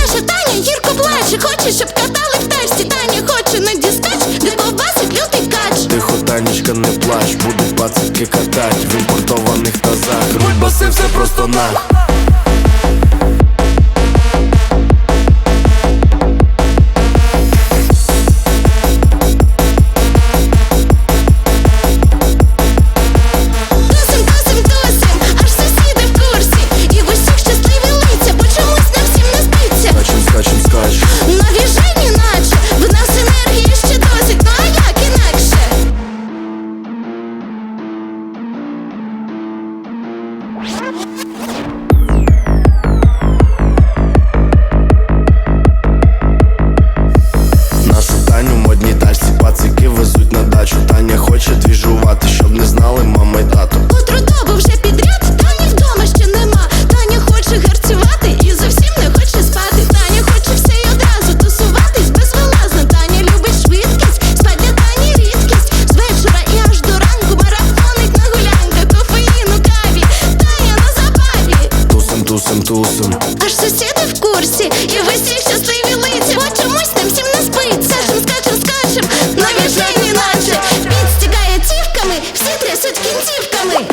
Наша Таня гірко плаче, хоче, щоб катали в тачці. Таня хоче на дістач де ковбасить лютий кач. Тихо, Танечка, не плач, буду пацики катать в імпортованих тазах. Руль баси все просто на. Тусом, тусом. Аж сусіди в курсі, і ви всі щасливі лиці, бо чомусь нам всім не спиться. Скачем, скажем, скачем, навіть не наче. Він стігає тівками, всі трясуть кінцівками.